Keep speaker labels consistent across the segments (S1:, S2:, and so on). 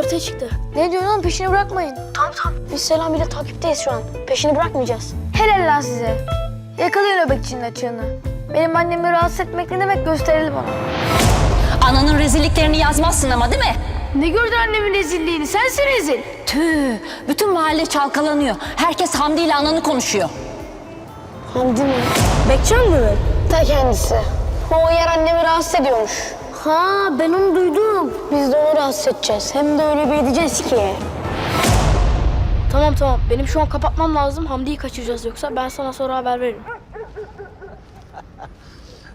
S1: ortaya çıktı. Ne diyorsun oğlum peşini bırakmayın. Tamam tamam. Biz Selam ile takipteyiz şu an. Peşini bırakmayacağız. Helal lan size. Yakalayın nöbetçinin açığını. Benim annemi rahatsız etmek ne demek gösterelim ona.
S2: Ananın rezilliklerini yazmazsın ama değil mi?
S1: Ne gördün annemin rezilliğini? Sensin rezil.
S2: Tüh, bütün mahalle çalkalanıyor. Herkes Hamdi ile ananı konuşuyor.
S1: Hamdi mi? Bekçen mi? Ta kendisi. O yer annemi rahatsız ediyormuş. Ha ben onu duydum. Biz de onu rahatsız edeceğiz. Hem de öyle bir edeceğiz ki. Tamam tamam. Benim şu an kapatmam lazım. Hamdi'yi kaçıracağız yoksa ben sana sonra haber veririm.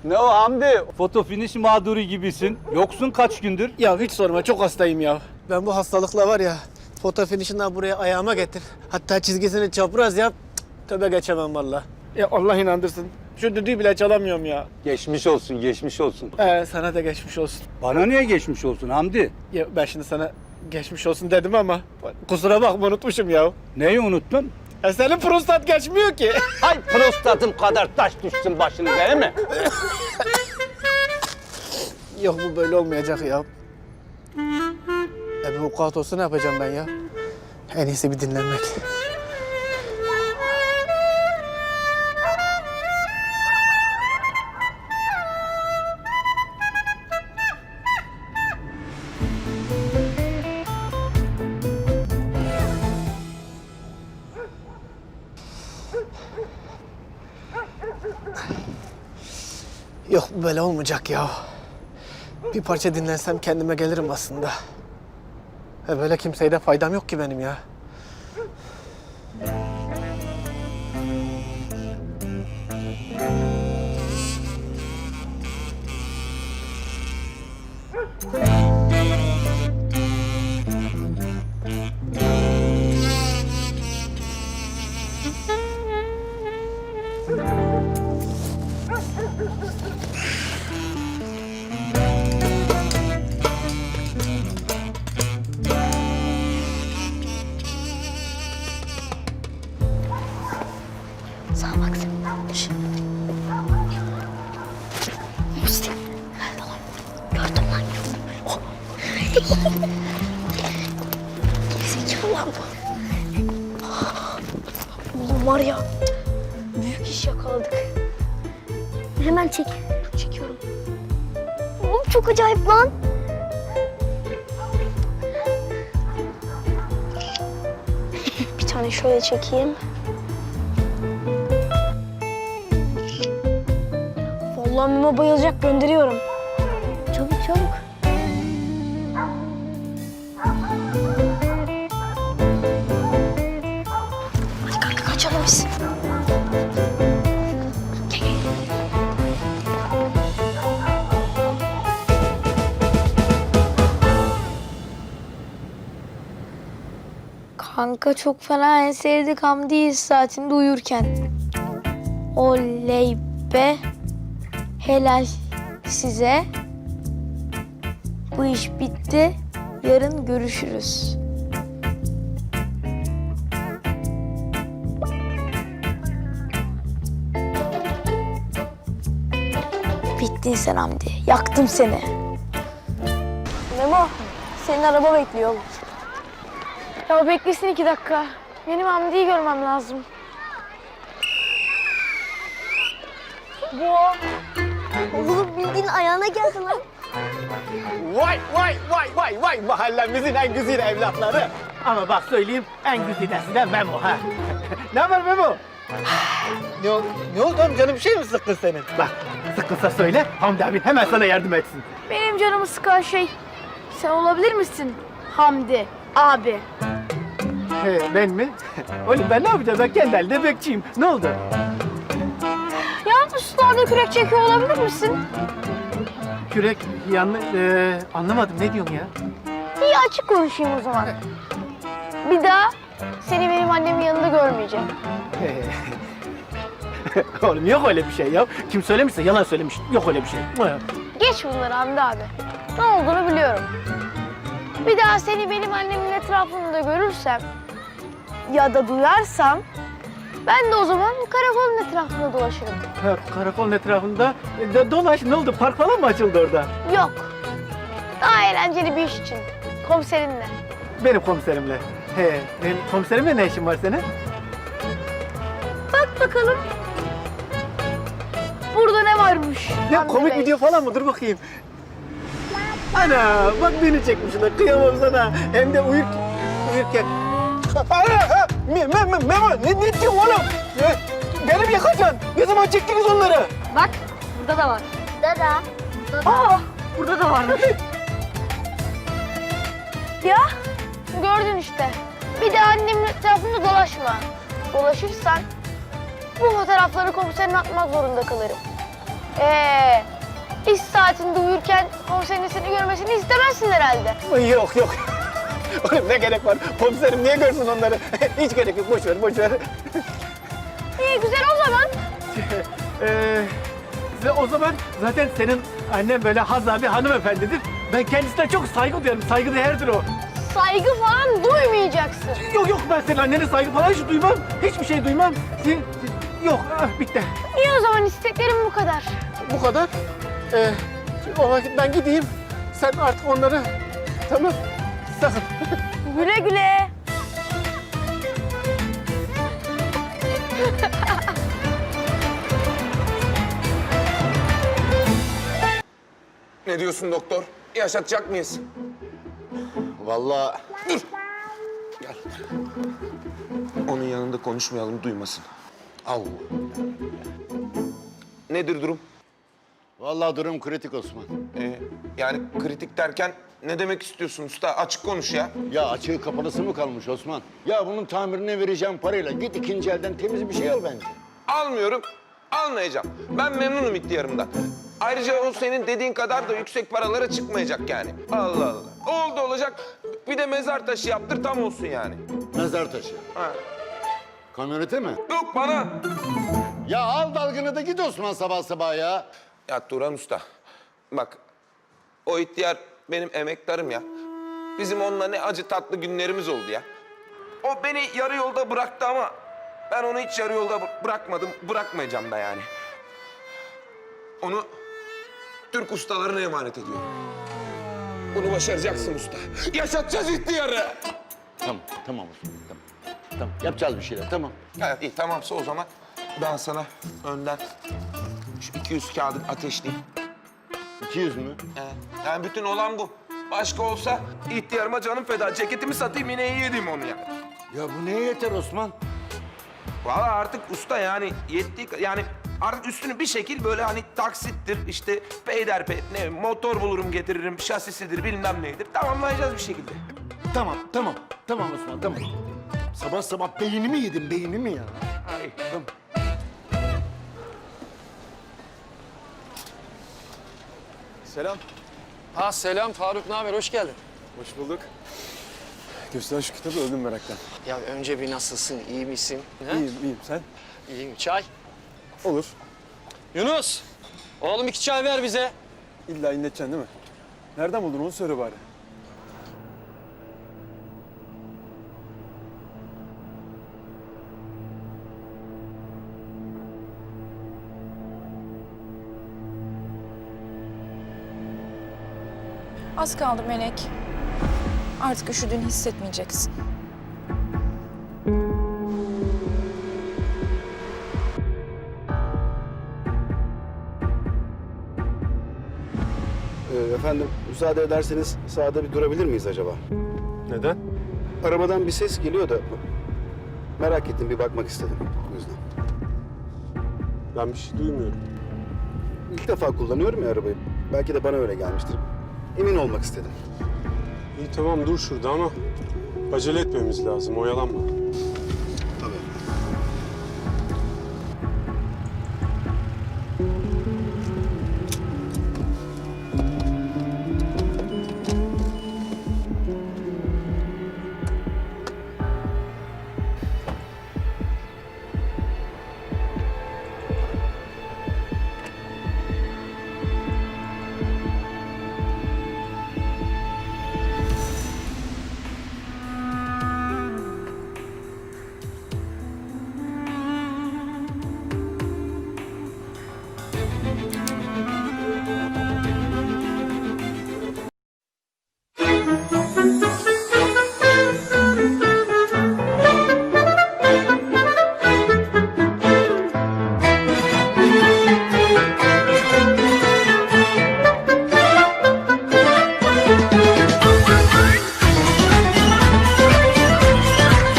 S3: Ne o Hamdi? Foto finish mağduru gibisin. Yoksun kaç gündür?
S4: Ya hiç sorma çok hastayım ya. Ben bu hastalıkla var ya foto finişinden buraya ayağıma getir. Hatta çizgisini çapraz yap. Cık, Tövbe geçemem valla. Ya Allah inandırsın. Şu düdüğü bile çalamıyorum ya.
S3: Geçmiş olsun, geçmiş olsun.
S4: Ee, sana da geçmiş olsun.
S3: Bana niye geçmiş olsun Hamdi?
S4: Ya ben şimdi sana geçmiş olsun dedim ama kusura bakma unutmuşum ya.
S3: Neyi unuttun?
S4: E senin prostat geçmiyor ki.
S3: Ay prostatım kadar taş düşsün başınıza değil mi?
S4: Yok bu böyle olmayacak ya. E bu vukuat olsa ne yapacağım ben ya? En iyisi bir dinlenmek. Yok bu böyle olmayacak ya. Bir parça dinlensem kendime gelirim aslında. E böyle kimseye de faydam yok ki benim ya.
S1: Gerizekalı bu. Oğlum var ya. Büyük iş yakaladık. Hemen çek. Çekiyorum. Oğlum çok acayip lan. Bir tane şöyle çekeyim. Vallahi Mimo bayılacak gönderiyorum. Çabuk çabuk. Gel. Kanka çok fena en sevdik Hamdi'yi saatinde uyurken. Oley be. Helal size. Bu iş bitti. Yarın görüşürüz. Bittin sen Hamdi. Yaktım seni. Memo, senin araba bekliyor. Ya beklesin iki dakika. Benim Hamdi'yi görmem lazım. Bu o. Oğlum bildiğin ayağına geldi lan.
S4: Vay vay vay vay vay mahallemizin en güzide evlatları. Ama bak söyleyeyim en güzidesi de Memo ha. ne haber Memo? ne, oldu, ne oldu oğlum canım bir şey mi sıkkın senin? Bak sıkkınsa söyle Hamdi abi hemen sana yardım etsin.
S1: Benim canımı sıkan şey sen olabilir misin Hamdi abi?
S4: He, ben mi? Oğlum ben ne yapacağım ben kendi halde bekçiyim. Ne oldu?
S1: Ya bu sularda kürek çekiyor olabilir misin?
S4: Kürek yanlış ee, anlamadım ne diyorsun ya?
S1: İyi açık konuşayım o zaman. Bir daha seni benim annemin yanında görmeyeceğim.
S4: He. Oğlum yok öyle bir şey ya. Kim söylemişse yalan söylemiş. Yok öyle bir şey.
S1: Geç bunları Hamdi abi. Ne olduğunu biliyorum. Bir daha seni benim annemin etrafında görürsem ya da duyarsam ben de o zaman karakolun etrafında dolaşırım.
S4: Ha, karakolun etrafında e, de, dolaş ne oldu? Park falan mı açıldı orada?
S1: Yok. Daha eğlenceli bir iş için. Komiserinle.
S4: benim komiserimle. He, benim komiserimle ne işin var senin?
S1: Bak bakalım. Ne varmış?
S4: Komik video falan mı? Dur bakayım. Ana bak beni çekmişler. Kıyamam sana. Hem de uyur, uyurken. Ana! Me, me, me, Memo ne, ne diyorsun oğlum? Ya, beni mi yakacaksın? Ne zaman çektiniz onları?
S1: Bak burada da var. Burada da. Aa burada da var. ya gördün işte. Bir de annemin etrafında dolaşma. Dolaşırsan bu fotoğrafları komiserine atmak zorunda kalırım. Ee, iş saatinde uyurken komiserin seni görmesini istemezsin herhalde.
S4: Yok yok. Oğlum ne gerek var? Komiserim niye görsün onları? Hiç gerek yok. Boş ver, boş ver.
S1: İyi güzel o zaman.
S4: Ee, ve o zaman zaten senin annen böyle hazza bir hanımefendidir. Ben kendisine çok saygı duyarım. Saygıdeğerdir o.
S1: Saygı falan duymayacaksın.
S4: Yok yok ben senin annene saygı falan hiç duymam. Hiçbir şey duymam. Si- Yok ah, bitti.
S1: İyi o zaman isteklerim bu kadar.
S4: Bu kadar. Ee, o vakit ben gideyim. Sen artık onları... Tamam. Sakın.
S1: Güle güle.
S5: Ne diyorsun doktor? Yaşatacak mıyız?
S6: Vallahi
S5: Gel. Onun yanında konuşmayalım, duymasın.
S6: Allah.
S5: Nedir durum?
S6: Vallahi durum kritik Osman.
S5: Ee, yani kritik derken ne demek istiyorsun usta? Açık konuş ya.
S6: Ya açığı kapalısı mı kalmış Osman? Ya bunun tamirine vereceğim parayla git ikinci elden temiz bir şey al bence.
S5: Almıyorum, almayacağım. Ben memnunum ihtiyarımdan. Ayrıca o senin dediğin kadar da yüksek paralara çıkmayacak yani. Allah Allah. Oldu olacak. Bir de mezar taşı yaptır tam olsun yani.
S6: Mezar taşı.
S5: Ha.
S6: Kamyonete mi?
S5: Yok bana.
S6: Ya al dalgını da git Osman sabah sabah ya.
S5: Ya Turan Usta, bak o ihtiyar benim emektarım ya. Bizim onunla ne acı tatlı günlerimiz oldu ya. O beni yarı yolda bıraktı ama ben onu hiç yarı yolda bı- bırakmadım, bırakmayacağım da yani. Onu Türk ustalarına emanet ediyorum. Bunu başaracaksın usta. Yaşatacağız ihtiyarı.
S6: Tamam, tamam Osman, tamam. Tamam, yapacağız bir şeyler, tamam.
S5: Evet iyi tamamsa o zaman ben sana önden şu 200 kağıdı ateşleyeyim.
S6: 200 mü?
S5: He, Yani bütün olan bu. Başka olsa ihtiyarıma canım feda. Ceketimi satayım yine iyi edeyim onu ya.
S6: Ya bu neye yeter Osman?
S5: Vallahi artık usta yani yettiği ka- yani artık üstünü bir şekil böyle hani taksittir işte peyderpey ne motor bulurum getiririm şasisidir bilmem neydir tamamlayacağız bir şekilde.
S6: Tamam, tamam. Tamam Osman, tamam. Sabah sabah beynimi yedin, beynimi ya.
S5: Ay,
S6: Tamam.
S7: Selam. Ha selam Faruk ne haber hoş geldin.
S8: Hoş bulduk. Göster şu kitabı öldüm meraktan.
S7: Ya önce bir nasılsın iyi misin? Ha?
S8: İyiyim, iyiyim. Sen?
S7: İyiyim çay.
S8: Olur.
S7: Yunus oğlum iki çay ver bize.
S8: İlla inleteceksin değil mi? Nereden buldun onu söyle bari.
S9: Az kaldı Melek. Artık üşüdüğünü hissetmeyeceksin.
S10: Ee, efendim müsaade ederseniz sağda bir durabilir miyiz acaba?
S8: Neden?
S10: Arabadan bir ses geliyor da merak ettim bir bakmak istedim o yüzden.
S8: Ben bir şey duymuyorum.
S10: İlk defa kullanıyorum ya arabayı. Belki de bana öyle gelmiştir. Emin olmak istedim.
S8: İyi tamam dur şurada ama acele etmemiz lazım. Oyalanma.